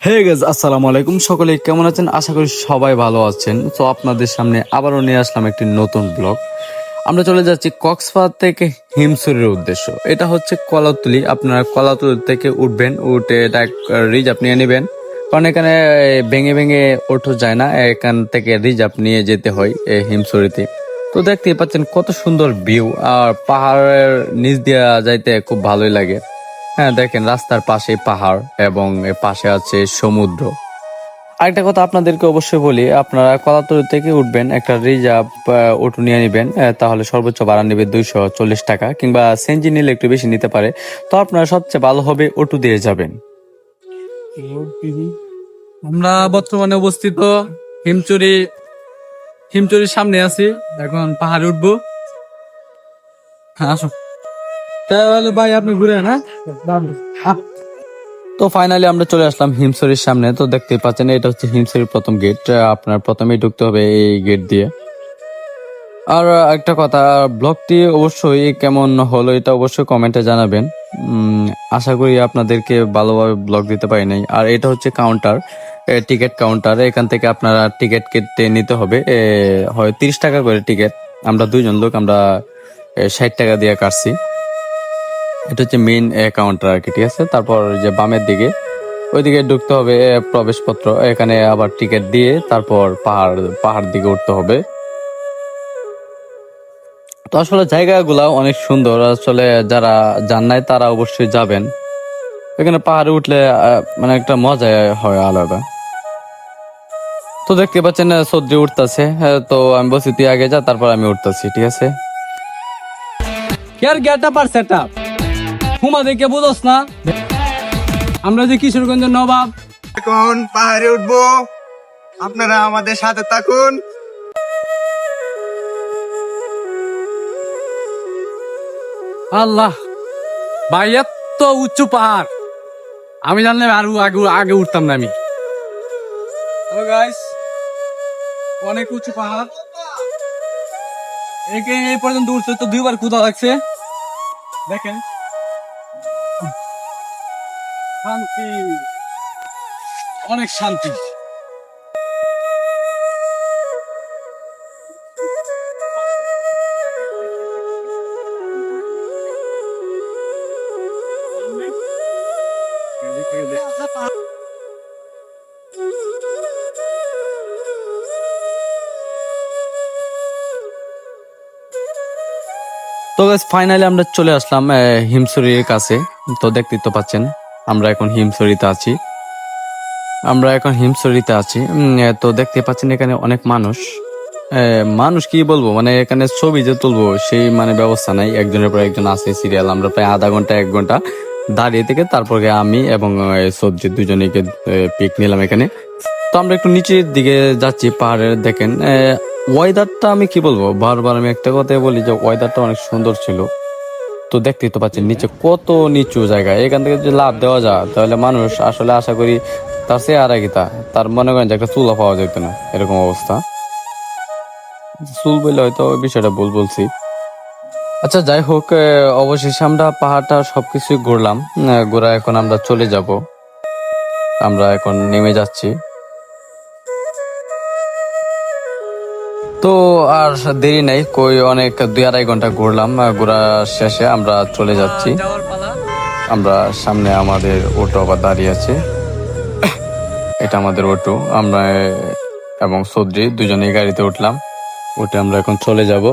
হে gauge আসসালামু আলাইকুম। সকলে কেমন আছেন? আশা করি সবাই ভালো আছেন। তো আপনাদের সামনে আবারও নিয়ে আসলাম একটি নতুন ব্লগ আমরা চলে যাচ্ছি কক্সবাজার থেকে হিমসুরের উদ্দেশ্য। এটা হচ্ছে কলাতুলি। আপনারা কলাতুলি থেকে উঠবেন, উঠে এটা রিজার্ভ নিয়ে নেবেন। কারণ এখানে ভেঙে ভেঙে ওঠো যায় না। এখান থেকে রিজার্ভ নিয়ে যেতে হয় এই হিমসুরিতে তো দেখতেই পাচ্ছেন কত সুন্দর ভিউ আর পাহাড়ের নিচ দিয়ে যাইতে খুব ভালোই লাগে। হ্যাঁ দেখেন, রাস্তার পাশে পাহাড় এবং পাশে আছে সমুদ্র। আরেকটা কথা আপনাদেরকে অবশ্যই বলি, আপনারা কলাতলি থেকে উঠবেন, একটা রিজার্ভ অটো নিয়ে নেবেন তাহলে সর্বোচ্চ ভাড়া নেবে দুইশো চল্লিশ টাকা কিংবা সেনজি নিলে একটু বেশি নিতে পারে। তো আপনারা সবচেয়ে ভালো হবে অটো দিয়ে যাবেন। আমরা বর্তমানে অবস্থিত হিমচুরি, হিমচুরির সামনে আছি। এখন পাহাড়ে উঠবো। হ্যাঁ আসো। তাহলে ভাই আপনি ঘুরে না তো ফাইনালি আমরা চলে আসলাম হিমসরির সামনে। তো দেখতেই পাচ্ছেন এটা হচ্ছে হিমসরির প্রথম গেট আপনার প্রথমেই ঢুকতে হবে এই গেট দিয়ে। আর একটা কথা ব্লগটি অবশ্যই কেমন হলো এটা অবশ্যই কমেন্টে জানাবেন। আশা করি আপনাদেরকে ভালোভাবে ব্লগ দিতে পারি নাই। আর এটা হচ্ছে কাউন্টার টিকিট কাউন্টার এখান থেকে আপনারা টিকিট কেটে নিতে হবে। হয় তিরিশ টাকা করে টিকিট আমরা দুইজন লোক আমরা ষাট টাকা দিয়ে কাটছি। এটা হচ্ছে মেইন কাউন্টার আর কি, ঠিক আছে? তারপর যে বামের দিকে, ওইদিকে ঢুকতে হবে প্রবেশপত্র, এখানে আবার টিকিট দিয়ে তারপর পাহাড় পাহাড় দিকে উঠতে হবে। তো আসলে জায়গাগুলা অনেক সুন্দর, আসলে যারা যান নাই তারা অবশ্যই যাবেন। এখানে পাহাড়ে উঠলে মানে একটা মজা হয় আলাদা। তো দেখতে পাচ্ছেন সর্দি উঠতেছে তো আমি বলছি তুই আগে যা, তারপর আমি উঠতেছি, ঠিক আছে? কেয়ার গেট আপ আর সেট আপ হুমা দেখে বুঝোস না। আমরা যে কিশোরগঞ্জের নবাব। এখন পাহাড়ে উঠবো। আপনারা আমাদের সাথে থাকুন। আল্লাহ ভাই এত উঁচু পাহাড়। আমি জানলে আরও আগে আগে উঠতাম না আমি। গাইস অনেক উঁচু পাহাড়। একে এই পর্যন্ত উঠতে তো দুইবার কুদা লাগছে। দেখেন। শান্তি। অনেক শান্তি। তো ফাইনালি আমরা চলে আসলাম হিমসুরির কাছে। তো দেখতেই তো পাচ্ছেন। আমরা এখন হিমসুরিতে আছি। আমরা এখন হিমসুরিতে আছি। তো দেখতে পাচ্ছেন এখানে অনেক মানুষ। মানুষ কি বলব? মানে এখানে ছবি যে তুলবো, সেই মানে ব্যবস্থা নাই। একজনের পর একজন আছে সিরিয়াল আমরা প্রায় আধা ঘণ্টা, এক ঘণ্টা দাঁড়িয়ে থেকে তারপরে আমি এবং সবজি দুজনেকে পিক নিলাম এখানে। তো আমরা একটু নিচের দিকে যাচ্ছি পাহাড়ের দেখেন। ওয়েদারটা আমি কি বলব? বারবার আমি একটা কথাই বলি যে ওয়েদারটা অনেক সুন্দর ছিল। তো দেখতেই তো পাচ্ছেন, নিচে কত নিচু জায়গা। এখান থেকে যদি লাভ দেওয়া যায়, তাহলে মানুষ আসলে আশা করি তার সে আর তা, তার মনে করেন যে একটা চুলা পাওয়া যেত না, এরকম অবস্থা। চুল বললে হয়তো ওই বিষয়টা ভুল বলছি। আচ্ছা যাই হোক অবশেষে আমরা পাহাড়টা সবকিছু ঘুরলাম। ঘোরা এখন আমরা চলে যাব। আমরা এখন নেমে যাচ্ছি। তো আর দেরি নাই, কই অনেক দুই আড়াই ঘণ্টা ঘুরলাম ঘোরা শেষে আমরা চলে যাচ্ছি। আমরা সামনে আমাদের অটো আবার দাঁড়িয়ে আছে। এটা আমাদের অটো, আমরা এবং সদ্রি দুজনেই গাড়িতে উঠলাম। উঠে আমরা এখন চলে যাব।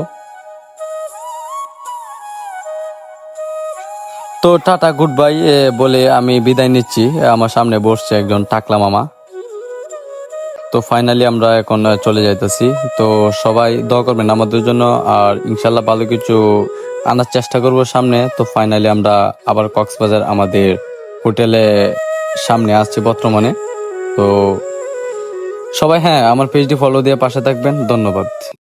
তো টাটা, গুড বাই বলে আমি বিদায় নিচ্ছি। আমার সামনে বসছে একজন টাকলা মামা। তো ফাইনালি আমরা এখন চলে যাইতেছি। তো সবাই দোয়া করবেন আমাদের জন্য আর ইনশাল্লাহ ভালো কিছু আনার চেষ্টা করব সামনে। তো ফাইনালি আমরা আবার কক্সবাজার আমাদের হোটেলে সামনে আসছি বর্তমানে। তো সবাই হ্যাঁ আমার পেজটি ফলো দিয়ে পাশে থাকবেন। ধন্যবাদ।